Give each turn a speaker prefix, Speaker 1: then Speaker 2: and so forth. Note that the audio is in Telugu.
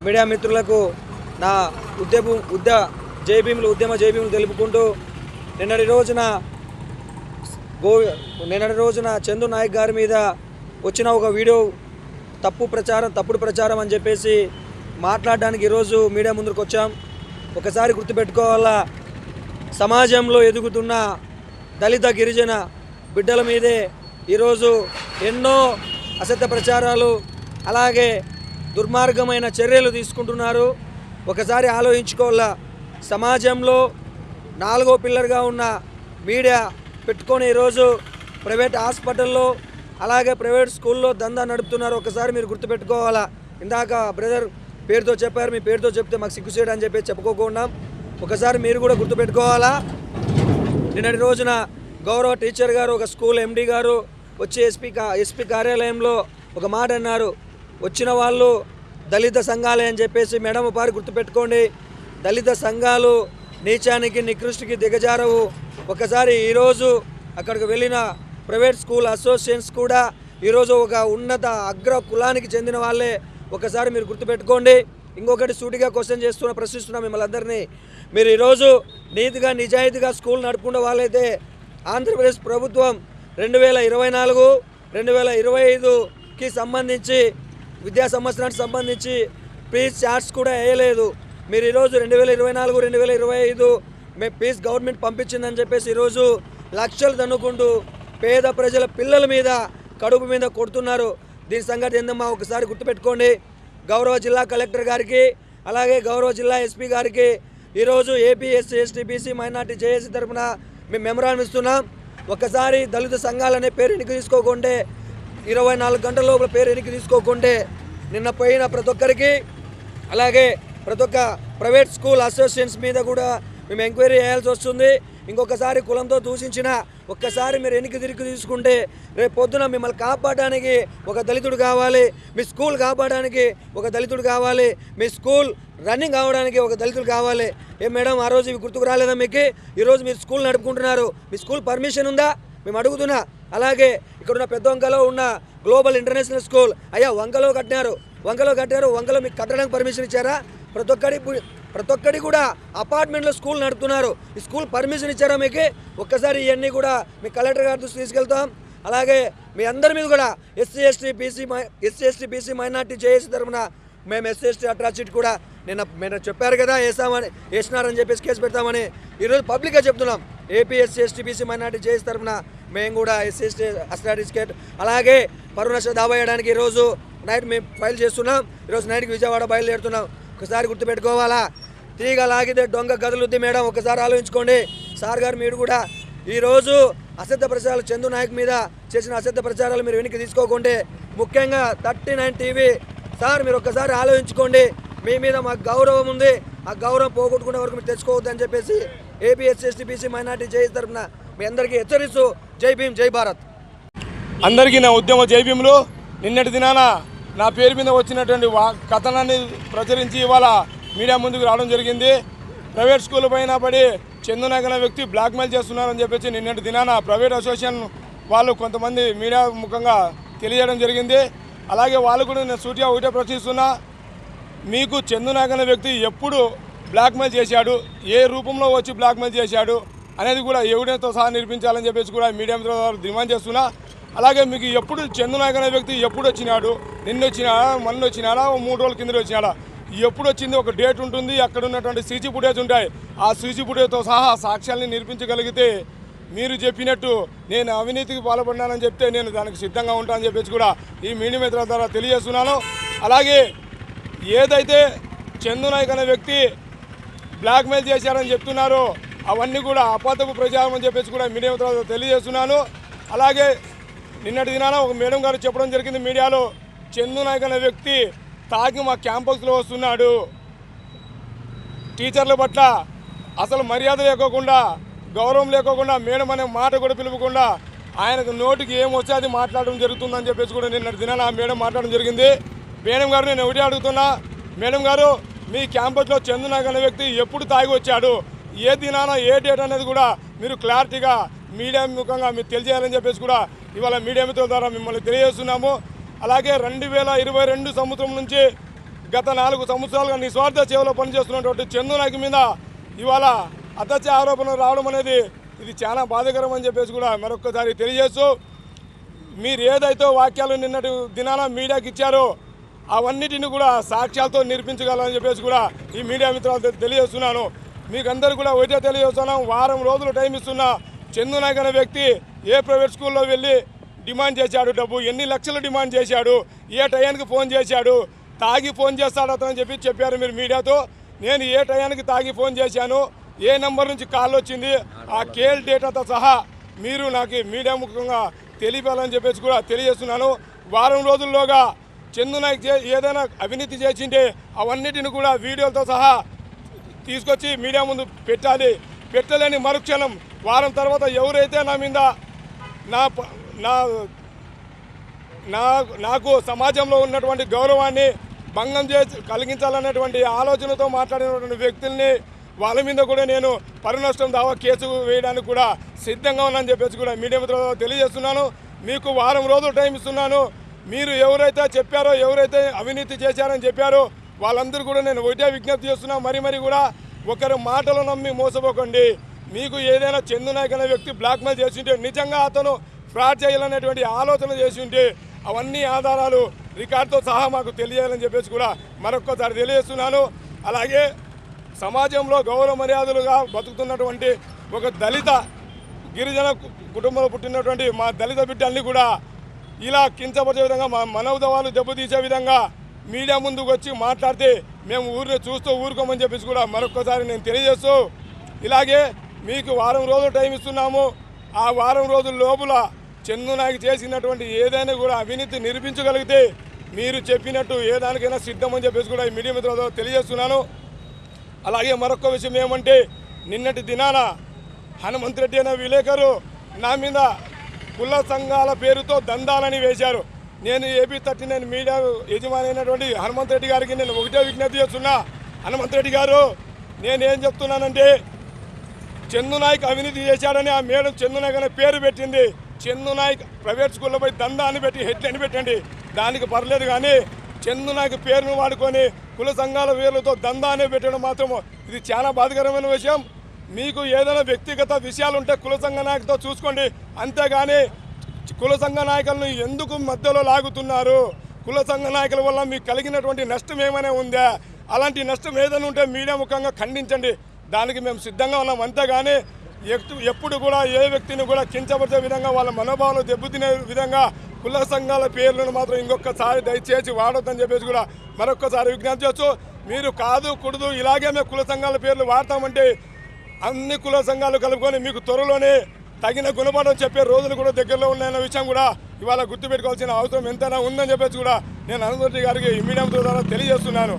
Speaker 1: మీడియా మిత్రులకు నా ఉద్యమం ఉద్య జైభీములు ఉద్యమ జైభీములు తెలుపుకుంటూ నిన్నటి రోజున గో నిన్నటి రోజున చందు నాయక్ గారి మీద వచ్చిన ఒక వీడియో తప్పు ప్రచారం తప్పుడు ప్రచారం అని చెప్పేసి మాట్లాడడానికి ఈరోజు మీడియా ముందుకు వచ్చాం. ఒకసారి గుర్తుపెట్టుకోవాలా సమాజంలో ఎదుగుతున్న దళిత గిరిజన బిడ్డల మీదే ఈరోజు ఎన్నో అసత్య ప్రచారాలు అలాగే దుర్మార్గమైన చర్యలు తీసుకుంటున్నారు. ఒకసారి ఆలోచించుకోవాలా? సమాజంలో నాలుగో పిల్లర్గా ఉన్న మీడియా పెట్టుకొని ఈరోజు ప్రైవేట్ హాస్పిటల్లో అలాగే ప్రైవేట్ స్కూల్లో దందా నడుపుతున్నారు. ఒకసారి మీరు గుర్తుపెట్టుకోవాలా? ఇందాక బ్రదర్ పేరుతో చెప్పారు మీ పేరుతో చెప్తే మాకు సిగ్గుసేయడం అని చెప్పి చెప్పుకోకుండా. ఒకసారి మీరు కూడా గుర్తుపెట్టుకోవాలా? నిన్నటి రోజున గౌరవ టీచర్ గారు ఒక స్కూల్ ఎండీ గారు వచ్చి ఎస్పీ ఎస్పీ కార్యాలయంలో ఒక మాట అన్నారు. వచ్చిన వాళ్ళు దళిత సంఘాలే అని చెప్పేసి మేడం పారి గుర్తుపెట్టుకోండి. దళిత సంఘాలు నీచానికి నికృష్టికి దిగజారవు. ఒకసారి ఈరోజు అక్కడికి వెళ్ళిన ప్రైవేట్ స్కూల్ అసోసియేషన్స్ కూడా ఈరోజు ఒక ఉన్నత అగ్ర కులానికి చెందిన వాళ్ళే. ఒకసారి మీరు గుర్తుపెట్టుకోండి. ఇంకొకటి సూటిగా క్వశ్చన్ చేస్తున్న ప్రశ్నిస్తున్నా మిమ్మల్ని అందరినీ. మీరు ఈరోజు నీతిగా నిజాయితీగా స్కూల్ నడుపుకున్న వాళ్ళైతే ఆంధ్రప్రదేశ్ ప్రభుత్వం రెండు వేల ఇరవై నాలుగు రెండు వేల ఇరవై ఐదుకి సంబంధించి విద్యా సంవత్సరానికి సంబంధించి ఫీజ్ చార్ట్స్ కూడా వేయలేదు. మీరు ఈరోజు రెండు వేల ఇరవై నాలుగు రెండు వేల ఇరవై ఐదు మేము ఫీజ్ గవర్నమెంట్ పంపించిందని చెప్పేసి ఈరోజు లక్షలు దన్నుకుంటూ పేద ప్రజల పిల్లల మీద కడుపు మీద కొడుతున్నారు. దీని సంగతి ఏందమ్మా? ఒకసారి గుర్తుపెట్టుకోండి. గౌరవ జిల్లా కలెక్టర్ గారికి అలాగే గౌరవ జిల్లా ఎస్పీ గారికి ఈరోజు AP SC ST BC minority JAC తరఫున మేము మెమరాన్ ఇస్తున్నాం. ఒకసారి దళిత సంఘాలనే పేరు ఎన్నిక తీసుకోకుంటే ఇరవై నాలుగు గంటల లోపల పేరు వెనక్కి తీసుకోకుంటే నిన్న పోయిన ప్రతి ఒక్కరికి అలాగే ప్రతి ఒక్క ప్రైవేట్ స్కూల్ అసోసియేషన్స్ మీద కూడా మేము ఎంక్వైరీ చేయాల్సి వస్తుంది. ఇంకొకసారి కులంతో దూషించిన ఒక్కసారి మీరు ఎన్నిక తిరిగి తీసుకుంటే రేపు పొద్దున మిమ్మల్ని కాపాడడానికి ఒక దళితుడు కావాలి మీ స్కూల్ కాపాడడానికి ఒక దళితుడు కావాలి మీ స్కూల్ రన్నింగ్ కావడానికి ఒక దళితుడు కావాలి. ఏ మేడం ఆ రోజు ఇవి గుర్తుకు రాలేదా మీకు? ఈరోజు మీరు స్కూల్ నడుపుకుంటున్నారు. మీ స్కూల్ పర్మిషన్ ఉందా? మేము అడుగుతున్నా. అలాగే ఇక్కడున్న పెద్ద వంకలో ఉన్న గ్లోబల్ ఇంటర్నేషనల్ స్కూల్ అయ్యా వంకలో కట్టినారు. వంకలో కట్టారు వంకలో మీకు కట్టడానికి పర్మిషన్ ఇచ్చారా? ప్రతి ఒక్కడి ప్రతి ఒక్కడి కూడా అపార్ట్మెంట్లో స్కూల్ నడుపుతున్నారు. ఈ స్కూల్ పర్మిషన్ ఇచ్చారా మీకు? ఒక్కసారి ఇవన్నీ కూడా మీ కలెక్టర్ గారి దృష్టి తీసుకెళ్తాం. అలాగే మీ అందరి మీద కూడా SC ST BC SC ST BC minority JAC తరఫున మేము ఎస్సీ ఎస్టీ అట్రాసిటీ కూడా నిన్న మీరు చెప్పారు కదా వేసామని వేసినారని చెప్పేసి కేసు పెడతామని. ఈరోజు పబ్లిక్గా చెప్తున్నాం. AP SC ST BC minority JAC తరఫున మేము కూడా ఎస్సీ ఎస్టీ అస్టాటిస్కేట్ అలాగే పరుణశ దావా వేయడానికి ఈరోజు నైట్ మేము ఫైల్ చేస్తున్నాం. ఈరోజు నైట్కి విజయవాడ బయలుదేరుతున్నాం. ఒకసారి గుర్తుపెట్టుకోవాలా? తీగ లాగితే దొంగ గదులుద్ది మేడం. ఒకసారి ఆలోచించుకోండి. సార్ గారు మీరు కూడా ఈరోజు అసత్య ప్రచారాలు చందు నాయక్ మీద చేసిన అసత్య ప్రచారాలు మీరు వెనక్కి తీసుకోకుంటే ముఖ్యంగా థర్టీ నైన్ టీవీ. సార్ మీరు ఒక్కసారి ఆలోచించుకోండి. మీ మీద మాకు గౌరవం ఉంది. ఆ గౌరవం పోగొట్టుకునే వరకు మీరు తెచ్చుకోవద్దని చెప్పేసి ఏపీ ఎస్సీ బీసీ మైనార్టీ జై తరఫున మీ అందరికీ హెచ్చరిస్తూ జై భీమ్ జై భారత్.
Speaker 2: అందరికీ నా ఉద్యమ జైభీములు నిన్నటి దినాన నా పేరు మీద వచ్చినటువంటి వా కథనాన్ని ప్రచురించి ఇవాళ మీడియా ముందుకు రావడం జరిగింది. ప్రైవేట్ స్కూల్ పైన పడి చందునాయక్ వ్యక్తి బ్లాక్మెయిల్ చేస్తున్నారని చెప్పేసి నిన్నటి దినాన ప్రైవేట్ అసోసియేషన్ వాళ్ళు కొంతమంది మీడియా ముఖంగా తెలియజేయడం జరిగింది. అలాగే వాళ్ళు కూడా నేను సూటిగా ఒకటే ప్రశ్నిస్తున్నా మీకు చందునాయక్ వ్యక్తి ఎప్పుడు బ్లాక్మెయిల్ చేశాడు ఏ రూపంలో వచ్చి బ్లాక్మెయిల్ చేశాడు అనేది కూడా ఎవిడెన్స్తో సహా నిరూపించాలని చెప్పేసి కూడా మీడియా మిత్రుల ద్వారా డిమాండ్ చేస్తున్నా. అలాగే మీకు ఎప్పుడు చందునాయక్ అనే వ్యక్తి ఎప్పుడు వచ్చినాడు నిన్న వచ్చినాడా మొన్న వచ్చినాడా ఓ మూడు రోజుల కింద వచ్చినాడా ఎప్పుడు వచ్చింది ఒక డేట్ ఉంటుంది అక్కడ ఉన్నటువంటి సీసీ ఫుటేజ్ ఉంటాయి. ఆ సీసీ ఫుటేజ్తో సహా సాక్ష్యాల్ని నిరూపించగలిగితే మీరు చెప్పినట్టు నేను అవినీతికి పాల్పడినానని చెప్తే నేను దానికి సిద్ధంగా ఉంటానని చెప్పేసి కూడా ఈ మీడియా మిత్రుల ద్వారా తెలియజేస్తున్నాను. అలాగే ఏదైతే చందునాయక్ అనే వ్యక్తి బ్లాక్మెయిల్ చేశారని చెప్తున్నారు. అవన్నీ కూడా అపాతపు ప్రచారం అని చెప్పేసి కూడా మీడియా తెలియజేస్తున్నాను. అలాగే నిన్నటి దినాన ఒక మేడం గారు చెప్పడం జరిగింది మీడియాలో చందు నాయక్ అనే వ్యక్తి తాగి మా క్యాంపస్లో వస్తున్నాడు. టీచర్ల పట్ల అసలు మర్యాద లేకోకుండా గౌరవం లేకోకుండా మేడం అనే మాట కూడా పిలువకుండా ఆయనకు నోటికి ఏం వస్తే అది మాట్లాడడం జరుగుతుందని చెప్పేసి కూడా నిన్న దినాన ఆ మేడం మాట్లాడడం జరిగింది. మేడం గారు నేను ఒకటి అడుగుతున్నా. మేడం గారు మీ క్యాంపస్లో చందునాగ్ అనే వ్యక్తి ఎప్పుడు తాగి వచ్చాడు? ఏ దినాన ఏ డేట్ అనేది కూడా మీరు క్లారిటీగా మీడియా ముఖంగా మీరు తెలియజేయాలని చెప్పేసి కూడా ఇవాళ మీడియా మిత్రుల ద్వారా మిమ్మల్ని తెలియజేస్తున్నాము. అలాగే రెండు వేల ఇరవై రెండు సంవత్సరం నుంచి గత నాలుగు సంవత్సరాలుగా నిస్వార్థ సేవలో పనిచేస్తున్నటువంటి చందు మీద ఇవాళ అత్యాచార ఆరోపణలు రావడం అనేది ఇది చాలా బాధాకరం అని చెప్పేసి కూడా మరొకసారి తెలియజేస్తూ మీరు ఏదైతే వాక్యాలు నిన్నటి దినాన మీడియాకి ఇచ్చారో అవన్నిటిని కూడా సాక్ష్యాలతో నిరూపించగలని చెప్పేసి కూడా ఈ మీడియా మిత్రులు తెలియజేస్తున్నాను. మీకు కూడా ఒకటే తెలియజేస్తున్నాం. వారం రోజులు టైం ఇస్తున్న చందునాయక్ అనే వ్యక్తి ఏ ప్రైవేట్ స్కూల్లో వెళ్ళి డిమాండ్ చేశాడు డబ్బు? ఎన్ని లక్షలు డిమాండ్ చేశాడు? ఏ టయానికి ఫోన్ చేశాడు? తాగి ఫోన్ చేస్తాడు అతను అని చెప్పి చెప్పారు మీరు మీడియాతో. నేను ఏ టయానికి తాగి ఫోన్ చేశాను? ఏ నెంబర్ నుంచి కాల్ వచ్చింది? ఆ కేల్ డేటాతో సహా మీరు నాకు మీడియా ముఖ్యంగా తెలియపాలని చెప్పేసి కూడా తెలియజేస్తున్నాను. వారం రోజుల్లోగా చందు నాయక్ ఏదైనా అవినీతి చేసింటే అవన్నిటిని కూడా వీడియోలతో సహా తీసుకొచ్చి మీడియా ముందు పెట్టాలి. పెట్టలేని మరుక్షణం వారం తర్వాత ఎవరైతే నా మీద నా ప- నా నా నాకు సమాజంలో ఉన్నటువంటి గౌరవాన్ని భంగం చేసి కలిగించాలనేటువంటి ఆలోచనతో మాట్లాడినటువంటి వ్యక్తుల్ని వాళ్ళ మీద కూడా నేను పరునష్టం దావా కేసు వేయడానికి కూడా సిద్ధంగా ఉన్నానని చెప్పేసి కూడా మీడియా మిత్రులతో తెలియజేస్తున్నాను. మీకు వారం రోజులు టైం ఇస్తున్నాను. మీరు ఎవరైతే చెప్పారో ఎవరైతే అవినీతి చేశారని చెప్పారో వాళ్ళందరూ కూడా నేను ఒకటే విజ్ఞప్తి చేస్తున్నా మరి మరి కూడా ఒకరి మాటలు నమ్మి మోసపోకండి. మీకు ఏదైనా చందునాయక్ అనే వ్యక్తి బ్లాక్మెయిల్ చేసి ఉంటే నిజంగా అతను ఫ్రాడ్ చేయాలనేటువంటి ఆలోచన చేసి ఉంటే అవన్నీ ఆధారాలు రికార్డుతో సహా మాకు తెలియాలని చెప్పేసి కూడా మరొక్కసారి తెలియజేస్తున్నాను. అలాగే సమాజంలో గౌరవ మర్యాదలుగా బతుకుతున్నటువంటి ఒక దళిత గిరిజన కుటుంబంలో పుట్టినటువంటి మా దళిత బిడ్డల్ని కూడా ఇలా కించపరిచే విధంగా మా మనోదవాలు దెబ్బతీసే విధంగా మీడియా ముందుకు వచ్చి మాట్లాడితే మేము ఊరిని చూస్తూ ఊరుకోమని చెప్పేసి కూడా మరొకసారి నేను తెలియజేస్తూ ఇలాగే మీకు వారం రోజులు టైం ఇస్తున్నాము. ఆ వారం రోజుల లోపల చందు నాయక్ చేసినటువంటి ఏదైనా కూడా అవినీతి నిరూపించగలిగితే మీరు చెప్పినట్టు ఏ దానికైనా సిద్ధమని చెప్పేసి కూడా ఈ మీడియా మిత్రులతో తెలియజేస్తున్నాను. అలాగే మరొక విషయం ఏమంటే నిన్నటి దినాన హనుమంత్ రెడ్డి అనే విలేకరు నా మీద కుల సంఘాల పేరుతో దందాలని వేశారు. నేను ఏపీ థర్టీ నైన్ మీడియా యజమాని అయినటువంటి హనుమంత్ రెడ్డి గారికి నేను ఒకటే విజ్ఞప్తి చేస్తున్నా. హనుమంత్ రెడ్డి గారు నేనేం చెప్తున్నానంటే చందునాయక్ అవినీతి చేశాడని ఆ మేడం చందునాయక్ అనే పేరు పెట్టింది. చందునాయక్ ప్రైవేట్ స్కూల్లో పోయి దందా అని పెట్టి హెడ్ అని పెట్టండి. దానికి పర్లేదు కానీ చందునాయక్ పేరును వాడుకొని కుల సంఘాల పేర్లతో దందా అనే పెట్టడం మాత్రం ఇది చాలా బాధకరమైన విషయం. మీకు ఏదైనా వ్యక్తిగత విషయాలు ఉంటే కుల సంఘ నాయకుతో చూసుకోండి. అంతేగాని కుల సంఘ నాయకులను ఎందుకు మధ్యలో లాగుతున్నారు? కుల సంఘ నాయకుల వల్ల మీకు కలిగినటువంటి నష్టం ఏమైనా ఉందా? అలాంటి నష్టం ఏదైనా ఉంటే మీడియా ముఖంగా ఖండించండి. దానికి మేము సిద్ధంగా ఉన్నాం. అంతేగాని ఎప్పుడు కూడా ఏ వ్యక్తిని కూడా కించపరిచే విధంగా వాళ్ళ మనోభావాలు దెబ్బతినే విధంగా కుల సంఘాల పేర్లను మాత్రం ఇంకొకసారి దయచేసి వాడొద్దని చెప్పేసి కూడా మరొకసారి విజ్ఞప్తి చేస్తూ మీరు కాదు కుడదు ఇలాగే మేము కుల సంఘాల పేర్లు వాడతామంటే అన్ని కుల సంఘాలు కలుపుకొని మీకు త్వరలోనే తగిన గుణపాఠం చెప్పే రోజులు కూడా దగ్గరలో ఉన్నాయన్న విషయం కూడా ఇవాళ గుర్తుపెట్టుకోవాల్సిన అవసరం ఎంతైనా ఉందని చెప్పేసి కూడా నేను అనుమతి గారికి ఈ మీడియా ద్వారా తెలియజేస్తున్నాను.